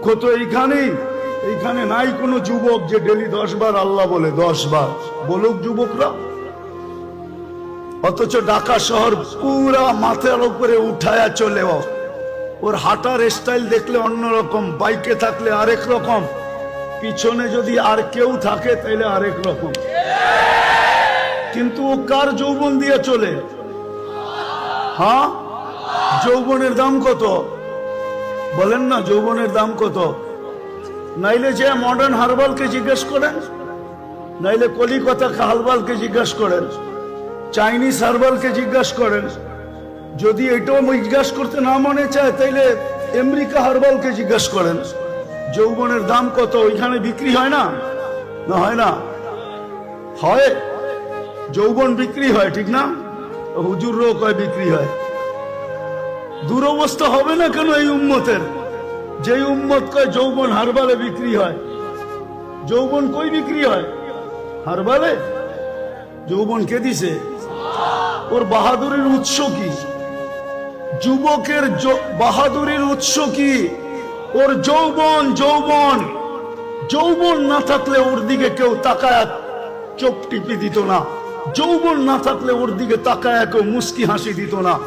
দুঃখ তো এইখানেই। এইখানে নাই কোনো যুবক যে ডেলি দশ বার আল্লাহ বলে দশ বার বলুক যুবকরা। অথচ ঢাকা শহর পুরা মাথার উপরে উঠায়া চলে। ওর হাঁটার স্টাইল দেখলে অন্যরকম, বাইকে থাকলে আরেক রকম। পিছনে যদি আর কেউ থাকে তাহলে আরেক রকম। কিন্তু ও কার যৌবন দিয়ে চলে? হ্যাঁ? যৌবনের দাম কত? বলেন না যৌবনের দাম কত? নাইলে যে মডার্ন হারবালকে জিজ্ঞেস করেন, নাইলে কলিকতা হারবালকে জিজ্ঞেস করেন চাইনিজ হারবালকে জিজ্ঞাসা করেন, যদি এটাও জিজ্ঞাসা করতে না মনে চায়, তাইলে আমেরিকা হারবালকে জিজ্ঞাসা করেন। যৌবনের দাম কত? ওইখানে বিক্রি হয় না? না হয় না? হয়। যৌবন বিক্রি হয়, ঠিক না? হুজুরও কয় বিক্রি হয়। দুরবস্থা হবে না কেন এই উম্মতের? যে উম্মত কয় যৌবন হারবালে বিক্রি হয়। যৌবন কই বিক্রি হয়? হারবালে? যৌবন কে দিছে? ওর বাহাদুরের উৎস কি? যুবকের বাহাদুরের উৎস কি? ওর যৌবন যৌবন। যৌবন না থাকলে ওর দিকে কেউ তাকায় চোখ টিপি দিত না। যৌবন না থাকলে ওর দিকে তাকায় কেউ মুস্কি হাসি দিত না।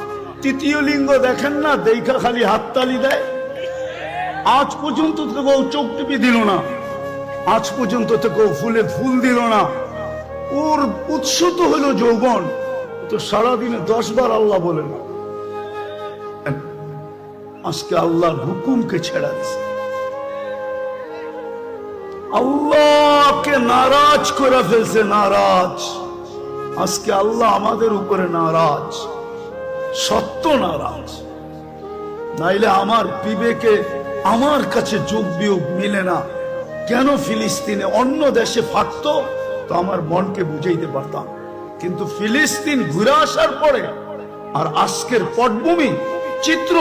তৃতীয় লিঙ্গ দেখেন না, দেখা খালি হাততালি দেয়। আজ পর্যন্ত তো কেউ চোখ টিপি দিল না। আজ পর্যন্ত তো কেউ ফুলে ফুল দিল না। ওর উৎস তো হলো যৌবন। তো সারাদিনে দশ বার আল্লাহ বলে না আজকে আল্লাহর হুকুমকে ছেড়া দিছে। আল্লাহকে নারাজ করে ফেলছে, নারাজ। আজকে আল্লাহ আমাদের উপরে নারাজ। সত্য নারাজ নাইলে আমার বিবেকে আমার কাছে যোগ বিয়োগ মিলে না। কেন ফিলিস্তিনে অন্য দেশে ফাটতো? তো আমার মনকে বুঝাইতে পারতাম। কিন্তু ফিলিস্তিন ঘুরে আসার পরে আর আজকের পটভূমি, চিত্র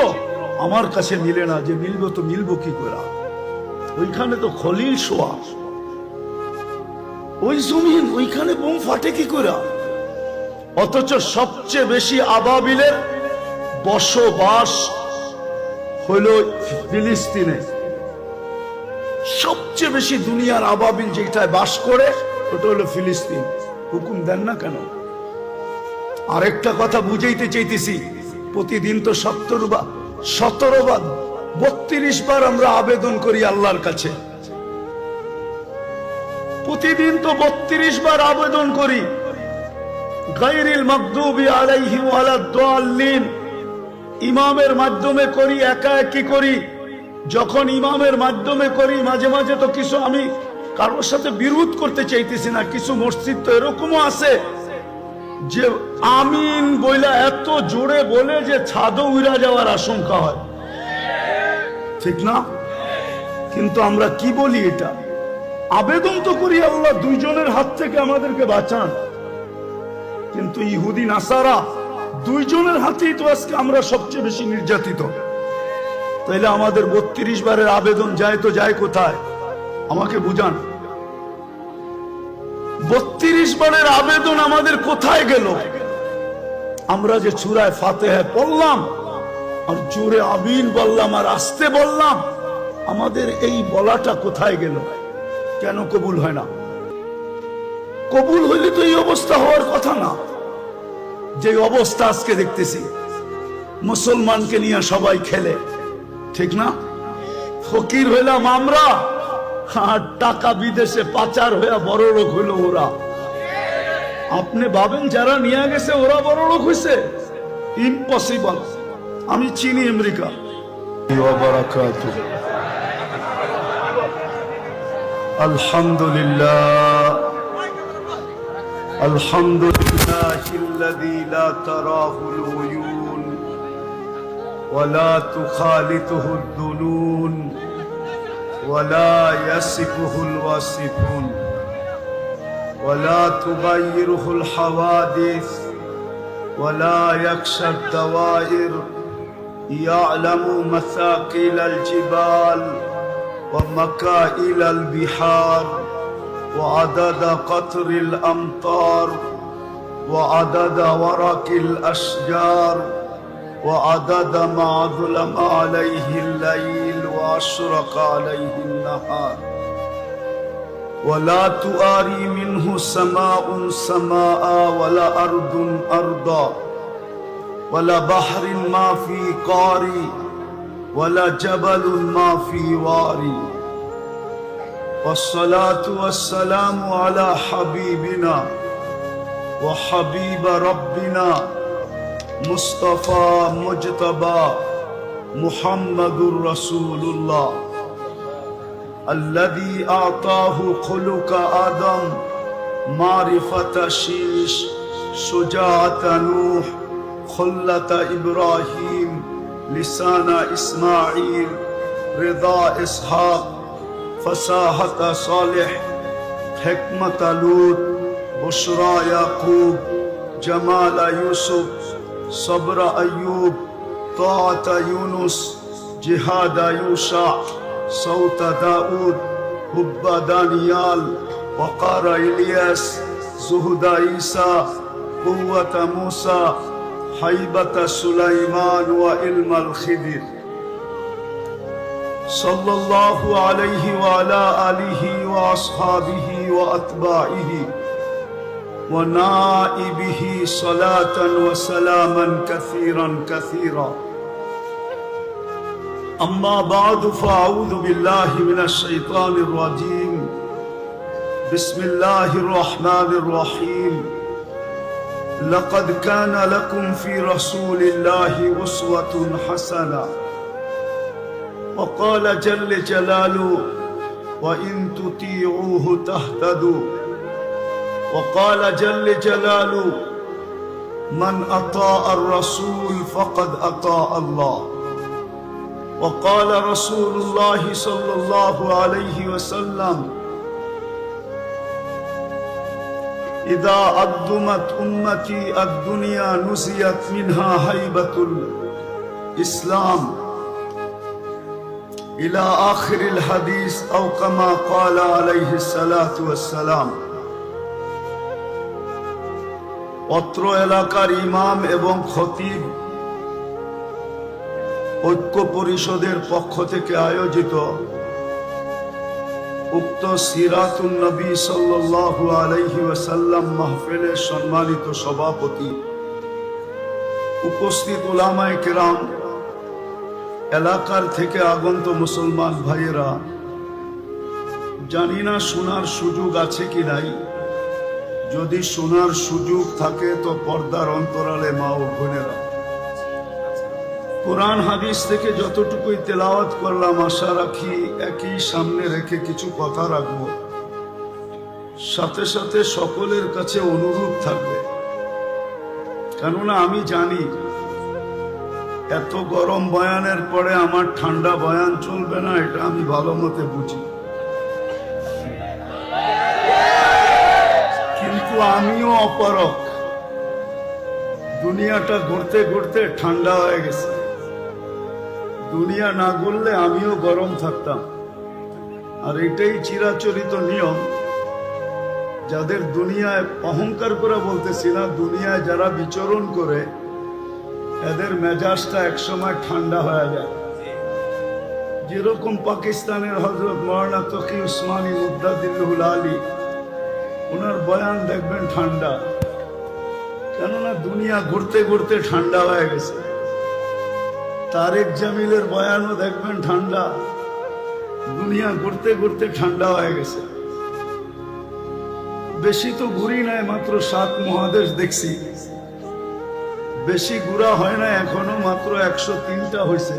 আমার কাছে মিলে না যে মিলবো তো মিলবো কি করে? ওইখানে তো খলিল শোয়া। ওই জমিন, ওইখানে বোম ফাটে কি করে? অথচ সবচেয়ে বেশি আবাবিলের বসবাস হইল ফিলিস্তিনে। সবচেয়ে বেশি দুনিয়ার আবাবিল যেটায় বাস করে, ওটা হলো ফিলিস্তিন। হুকুম দেন না কেন? আরেকটা কথা বুঝাইতে চাইতেছি, প্রতিদিন তো সত্তর বা সতেরো বা বত্রিশ বার আমরা আবেদন করি আল্লাহর কাছে। প্রতিদিন তো বত্রিশ বার আবেদন করি। গাইরিল মকদুবি আলাইহি ওয়ালা দাল্লিন ইমামের মাধ্যমে করি, একা একই করি। যখন ইমামের মাধ্যমে করি, মাঝে মাঝে তো কিছু আমি কারোর সাথে বিরোধ করতে চাইতেছি না, কিছু মসজিদ তো এরকমও আছে যে আমিন বইলা এত জোরে বলে যে ছাদও উড়া যাওয়ার আশঙ্কা হয়। ঠিক না? কিন্তু আমরা কি বলি এটা? আবেদন তো করি আল্লাহ, দুইজনের হাত থেকে আমাদেরকে বাঁচান। কিন্তু ইহুদি, নাসারা দুইজনের হাতেই তো আজকে আমরা সবচেয়ে বেশি নির্যাতিত। তাইলে আমাদের বত্রিশ বারের আবেদন যায় তো যায় কোথায়? আমাকে বুঝান। বত্রিশ বারের আবেদন আমাদের কোথায় গেল? আমরা যে চূড়ায় ফাতে পড়লাম, আর জোরে আবিন বললাম, আর আসতে বললাম, আমাদের এই বলাটা কোথায় গেল? কেন কবুল হয় না? কবুল হইলে তো এই অবস্থা হওয়ার কথা না। যে অবস্থা আজকে দেখতেছি, মুসলমানকে নিয়ে সবাই খেলে, ঠিক না? ফকির হইলাম আমরা, আর টাকা বিদেশে পাচার হইয়া বড় লোক হইল ওরা। আপনি ভাবেন যারা নিয়ে গেছে, ওরা বড় লোক হয়েছে ইম্পসিবল আমি চিনি আমেরিকা। আলহামদুলিল্লাহ। الحمد لله الذي لا تراه العيون ولا تخالطه الظنون ولا يصفه الواصفون ولا تغيره الحوادث ولا يخشى الدوائر يعلم مثاقيل الجبال ومكائل البحار وعدد قطر الأمطار وعدد ورق الأشجار وعدد ما ظلم عليه الليل وأشرق عليه النهار. ولا تؤاري منه سماء سماء ولا أرض أرضا ولا بحر ما في قاري ولا جبل ما في واري. والصلاة والسلام على حبيبنا وحبيب ربنا مصطفى مجتبى محمد رسول الله الذي أعطاه خلق آدم معرفة شيش شجاعة نوح خلة إبراهيم لسان إسماعيل رضا إسحاق فصاحة صالح حكمة لوط بشرى يعقوب جمال يوسف صبر أيوب طاعة يونس جهاد يوشع صوت داود حب دانيال وقار إلياس زهد عيسى قوة موسى حيبة سليمان وعلم الخدر صلى الله عليه وعلى آله وأصحابه وأتباعه ونائبه صلاة وسلاما كثيرا كثيرا. أما بعد فأعوذ بالله من الشيطان الرجيم. بسم الله الرحمن الرحيم. لقد كان لكم في رسول الله أسوة حسنة. وقال جل جلاله وإن تطيعوه تهتدوا. وقال جل جلاله من أطاع الرسول فقد أطاع الله. وقال رسول الله صلى الله عليه وسلم إذا أقدمت أمتي الدنيا نسيت منها هيبة الإسلام. إلى آخر الحديث أو كما قال عليه الصلاة والسلام অত্র এলাকার ইমাম এবং খতিব ঐক্য পরিষদের পক্ষ থেকে আয়োজিত উক্ত সিরাতুল নবী সাল্লাল্লাহু আলাইহি ওয়াসাল্লাম মাহফিলের সম্মানিত সভাপতি উপস্থিত উলামায়ে কেরাম এলাকার থেকে আগন্ত মুসলমান ভাইয়েরা, জানি না শোনার সুযোগ আছে কি নাই। যদি শোনার সুযোগ থাকে তো পর্দার অন্তরালে মা ও বোনেরা। কোরআন হাদিস থেকে যতটুকুই তেলাওয়াত করলাম, আশা রাখি একই সামনে রেখে কিছু কথা রাখব। সাথে সাথে সকলের কাছে অনুরোধ থাকবে। কেননা আমি জানি এত গরম বয়ানের পরে আমার ঠান্ডা বয়ান চলবে না, এটা আমি ভালো মতে বুঝি। কিন্তু আমিও অপারক দুনিয়াটা ঘুরতে ঘুরতে ঠান্ডা হয়ে গেছে। দুনিয়া না ঘুরলে আমিও গরম থাকতাম। আর এটাই চিরাচরিত নিয়ম। যাদের দুনিয়ায় অহংকার করে বলতেছি না, দুনিয়ায় যারা বিচরণ করে এদের মেজাজটা একসময় ঠান্ডা হয়ে যায়। যেরকম পাকিস্তানের হজরত মৌলানা তকি উসমানী মুদ্দাদিল্লুল আলী ওনার বয়ান দেখবেন ঠান্ডা। কেননা দুনিয়া ঘুরতে ঘুরতে ঠান্ডা হয়ে গেছে। তারেক জামিলের বয়ানও দেখবেন ঠান্ডা। দুনিয়া ঘুরতে ঘুরতে ঠান্ডা হয়ে গেছে। বেশি তো ঘুরি নাই, মাত্র সাত মহাদেশ দেখছি। বেশি গুড়া হয় না, এখনও মাত্র একশো তিনটা হয়েছে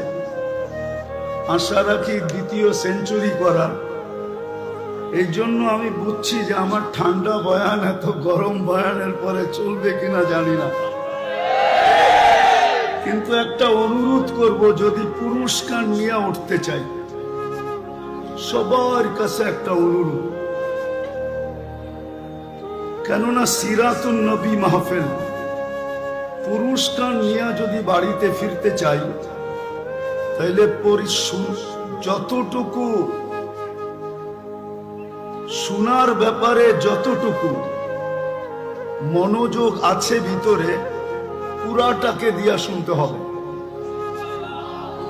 আশা রাখি দ্বিতীয় সেঞ্চুরি করা এই জন্য আমি বুঝছি যে আমার ঠান্ডা বয়ান এত গরম বয়ানের পরে চলবে কিনা জানি না। কিন্তু একটা অনুরোধ করব, যদি পুরস্কার নিয়ে উঠতে চাই, সবার কাছে একটা অনুরোধ। কেননা সিরাতুন নবী মাহফিল পুরস্কার নিয়ে যদি বাড়িতে ফিরতে চাই তাহলে যতটুকু শোনার ব্যাপারে যতটুকু, মনোযোগ আছে ভিতরে, পুরাটাকে দিয়া শুনতে হবে।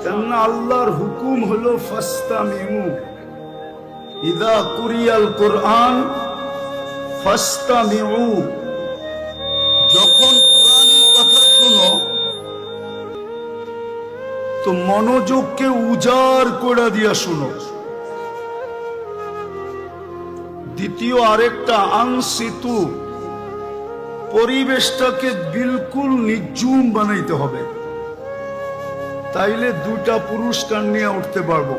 কেননা আল্লাহর হুকুম হলো, ফাস্তামিউ। ইদা কুরিয়াল কোরআন, ফাস্তামিউ। যখন তো মনোযোগকে উজাড় করে দিয়া শুনো। দ্বিতীয় আরেকটা আংসিতু পরিবেশটাকে বিলকুল নির্জুম বানাইতে হবে। তাইলে দুটা পুরস্কার নিয়ে উঠতে পারব।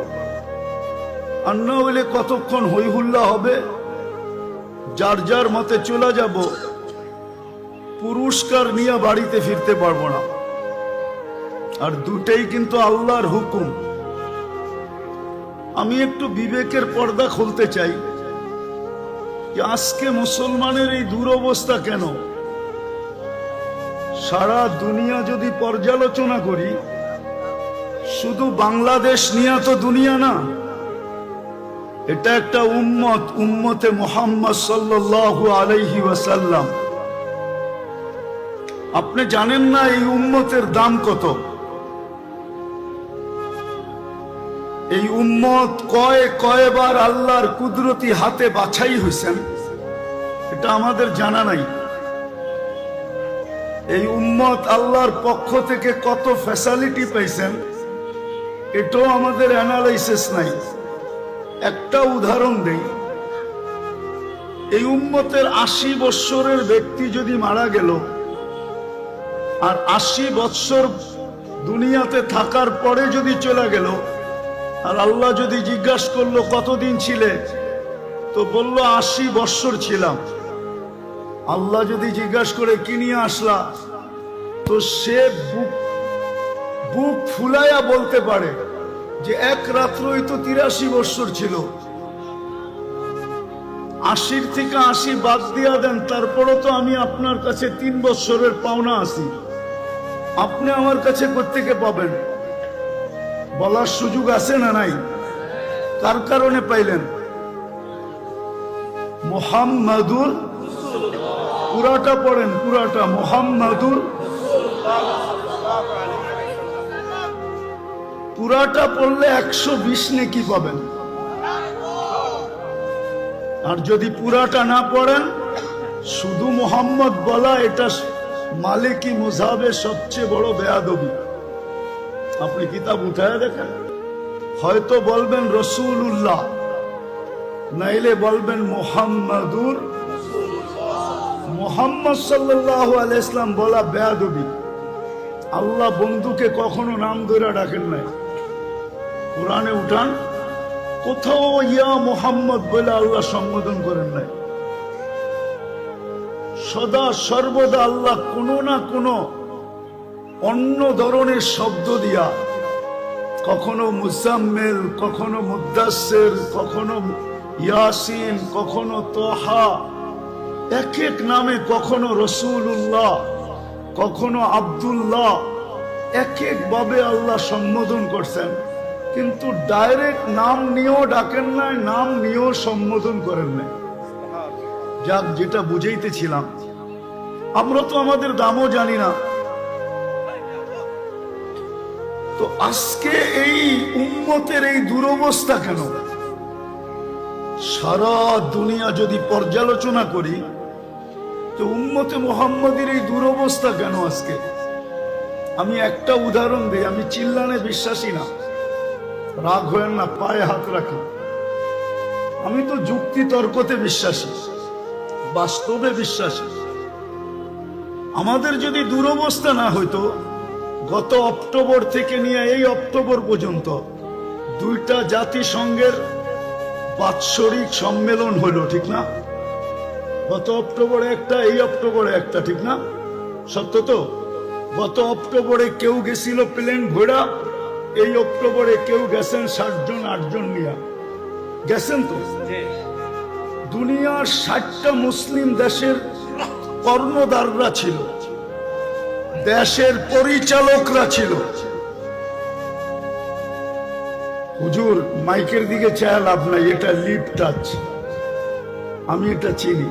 আর না হইলে কতক্ষণ হই হুল্লা হবে? যার যার মতে চলে যাব পুরস্কার নিয়ে বাড়িতে ফিরতে পারব না। আর দুটাই কিন্তু আল্লাহর হুকুম। আমি একটু বিবেকের পর্দা খুলতে চাই আজকে মুসলমানের এই দুরবস্থা কেন? সারা দুনিয়া যদি পর্যালোচনা করি, শুধু বাংলাদেশ নিয়ে তো দুনিয়া না, এটা একটা উম্মত, উম্মতে মোহাম্মদ সাল্লাল্লাহু আলাইহি ওয়াসাল্লাম। আপনি জানেন না এই উম্মতের দাম কত? এই উম্মত কয় কয়বার আল্লাহর কুদরতি হাতে বাছাই হয়েছেন এটা আমাদের জানা নাই। এই উম্মত আল্লাহর পক্ষ থেকে কত ফ্যাসালিটি পাইছেন, এটাও আমাদের অ্যানালাইসিস নাই। একটা উদাহরণ দেই। এই উম্মতের আশি বৎসরের ব্যক্তি যদি মারা গেল, আর আশি বৎসর দুনিয়াতে থাকার পরে যদি চলে গেল আর আল্লাহ যদি জিজ্ঞাসা করল, কতদিন ছিলে? তো বলল, আশি বৎসর ছিলাম। আল্লাহ যদি জিজ্ঞাসা করে, কি নিয়ে আসলা? তো সে বুক বুক ফুলাইয়া বলতে পারে যে, এক রাত্রই তো তিরাশি বৎসর ছিল। আশির থেকে আশি বাদ দিয়া দেন, তারপরও তো আমি আপনার কাছে তিন বৎসরের পাওনা আসি আপনি আমার কাছে কোথেকে পাবেন। বলার সুযোগ আছে না নাই? কার কারণে পাইলেন? মোহাম্মদুর পুরাটা পড়েন, পুরাটা। মোহাম্মদুর পুরাটা পড়লে একশো বিশ নেকি পাবেন। আর যদি পুরাটা না পড়েন, শুধু মোহাম্মদ বলা এটা মালিকি মুজাবের সবচেয়ে বড় বেয়াদবি। আপনি কিতাব উঠায় দেখেন। হয়তো বলবেন রসুল্লাহ নাইলে বলবেন মোহাম্মদুর। মোহাম্মদ সাল্লাহ আলাইসলাম বলা বেয়াদবি। আল্লাহ বন্ধুকে কখনো নাম ধরে ডাকেন নাই। কোরআনে উঠান, কোথাও ইয়া মোহাম্মদ বলে আল্লাহ সম্বোধন করেন নাই। সদা সর্বদা আল্লাহ কোনো না কোনো অন্য ধরনের শব্দ দিয়া। কখনো মুজাম্মেল, কখনো মুদাসের কখনো ইয়াসিন, কখনো তোহা। এক এক নামে কখনো রসুল্লাহ কখনো আব্দুল্লাহ। এক এক ভাবে আল্লাহ সম্বোধন করছেন। কিন্তু ডাইরেক্ট নাম নিয়েও ডাকেন নাই, নাম নিয়েও সম্বোধন করেন নাই। যাক, যেটা বুঝাইতেছিলাম। আমরা তো আমাদের দামও জানি না। তো আজকে এই উম্মতের এই দুরবস্থা কেন? সারা দুনিয়া যদি পর্যালোচনা করি, তো উম্মতে মোহাম্মদের এই দুরবস্থা কেন আজকে? আমি একটা উদাহরণ দিই, আমি চিল্লানে বিশ্বাসী না। রাগ হয়েন না, পায়ে হাত রাখি আমি তো যুক্তি তর্কতে বিশ্বাসী, বাস্তবে বিশ্বাসী। আমাদের যদি দুরবস্থা না হইতো গত অক্টোবর থেকে নিয়ে এই অক্টোবর পর্যন্ত দুইটা জাতিসংঘের বাৎসরিক সম্মেলন হলো, ঠিক না? গত অক্টোবরে একটা, এই অক্টোবরে একটা, ঠিক না? সত্য তো? গত অক্টোবরে কেউ গেছিল প্লেন ঘোড়া, এই অক্টোবরে কেউ গেছেন ষাট জন আটজন নিয়ে। গেছেন তো? দুনিয়ার ষাটটা মুসলিম দেশের কর্ণদাররা ছিল। দেশের পরিচালকরা ছিল। হুজুর, মাইকের দিকে চায় লাভ নাই, এটা লিপ টাচ আমি এটা চিনি।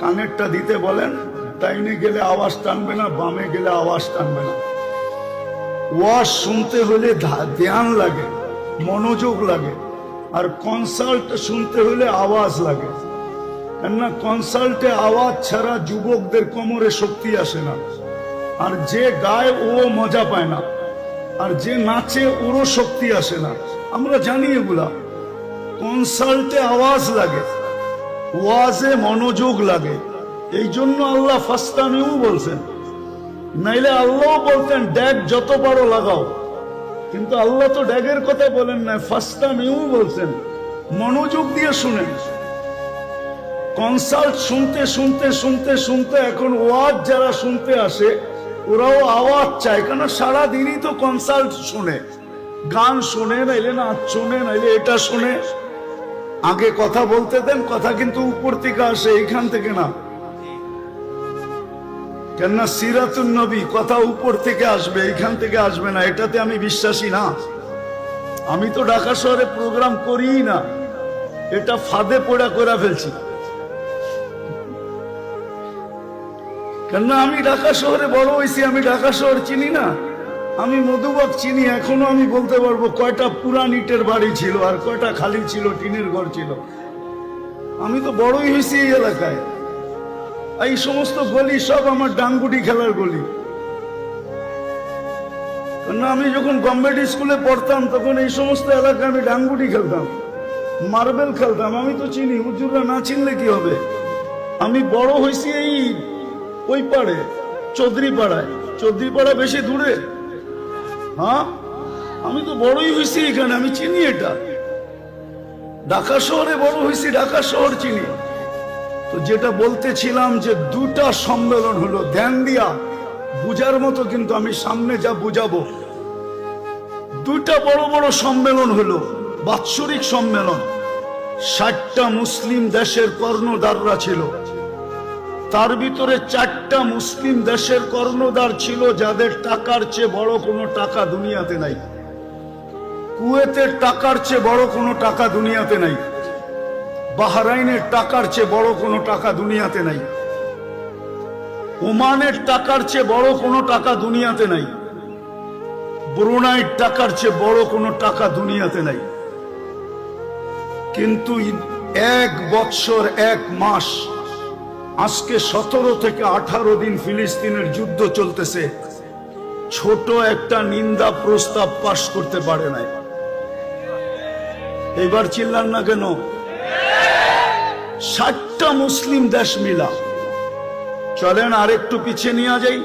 কানেরটা দিতে বলেন, ডাইনে গেলে আওয়াজ টানবে না, বামে গেলে আওয়াজ টানবে না। ওয়াজ শুনতে হলে ধ্যান লাগে, মনোযোগ লাগে, আর কনসাল্ট শুনতে হলে আওয়াজ লাগে। কেননা কনসাল্টে আওয়াজ ছাড়া যুবকদের কোমরে শক্তি আসে না। আর যে গায় ও মজা পায় না, আর যে নাচে ওরও শক্তি আসে না। আমরা জানি এগুলা। কনসাল্টে আওয়াজ লাগে, ওয়াজে মনোযোগ লাগে। এই জন্য আল্লাহ ফাস্তামিও বলছেন, নাইলে আল্লাহ বলতেন, ড্যাগ যত পারো লাগাও। কিন্তু আল্লাহ তো ড্যাগের কথা বলেন না ফাস্তামিও বলছেন। মনোযোগ দিয়ে শুনেন। কনসাল্ট শুনতে শুনতে শুনতে শুনতে এখন ওয়াজ যারা শুনতে আসে ওরাও আওয়াজ চায় কেন সারাদিনই তো কনসাল্ট শুনে। গান শুনে, নাইলে নাচ শুনে, নাইলে এটা শুনে। আগে কথা বলতে দেন, কথা কিন্তু উপর থেকে আসে এখান থেকে না। কেননা সিরাতুন নবী, কথা উপর থেকে আসবে এখান থেকে আসবে না, এটাতে আমি বিশ্বাসী না। আমি তো ঢাকা শহরে প্রোগ্রাম করিই না। এটা ফাঁদে পড়া করে ফেলছি। কেননা আমি ঢাকা শহরে বড় হয়েছি, আমি ঢাকা শহর চিনি না। আমি মধুবাগ চিনি, এখনও আমি বলতে পারব কয়টা পুরান ইটের বাড়ি ছিল আর কয়টা খালি ছিল, টিনের ঘর ছিল। আমি তো বড়ই হয়েছি এই এলাকায়। এই সমস্ত গলি সব আমার ডাঙ্গুটি খেলার গলি। কেননা আমি যখন গভর্নমেন্ট স্কুলে পড়তাম, তখন এই সমস্ত এলাকায় আমি ডাঙ্গুটি খেলতাম, মার্বেল খেলতাম। আমি তো চিনি, হুজুররা না চিনলে কি হবে? আমি বড় হয়েছি এই ওই পাড়ে চৌধুরী পাড়ায় চৌধুরী পাড়া বেশি দূরে। হ্যাঁ? আমি তো বড়ই হয়েছি এখানে, আমি চিনি এটা। ঢাকা শহরে বড় হয়েছি, ঢাকা শহর চিনি। তো যেটা বলতেছিলাম যে দুটা সম্মেলন হলো, ধ্যান দিয়া বুঝার মতো কিন্তু আমি সামনে যা বুঝাবো। দুটা বড় বড় সম্মেলন হলো, বাৎসরিক সম্মেলন। ষাটটা মুসলিম দেশের কর্ণদাররা ছিল। তার ভিতরে চারটা মুসলিম দেশের কর্ণদার ছিল, যাদের টাকার চেয়ে বড় কোনো টাকা দুনিয়াতে নাই। কুয়েতের টাকার চেয়ে বড় কোনো টাকা দুনিয়াতে নাই। বাহরাইনের টাকার চেয়ে বড় কোনো টাকা দুনিয়াতে নাই। ওমানের টাকার চেয়ে বড় কোনো টাকা দুনিয়াতে নাই। ব্রুনাইয়ের টাকার চেয়ে বড় কোনো টাকা দুনিয়াতে নাই। কিন্তু এক বৎসর এক মাস আজকে সতেরো থেকে আঠারো দিন ফিলিস্তিনের যুদ্ধ চলতেছে। ছোট একটা নিন্দা প্রস্তাব পাশ করতে পারে নাই। এবার চিল্লান না কেন? ষাটটা মুসলিম দেশ মিলা। চলেন আর একটু পিছিয়ে নিয়ে যাই।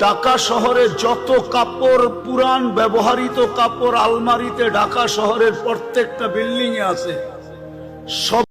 ঢাকা শহরে যত কাপড় পুরান ব্যবহারিত কাপড় আলমারিতে ঢাকা শহরের প্রত্যেকটা বিল্ডিং এ আছে, সব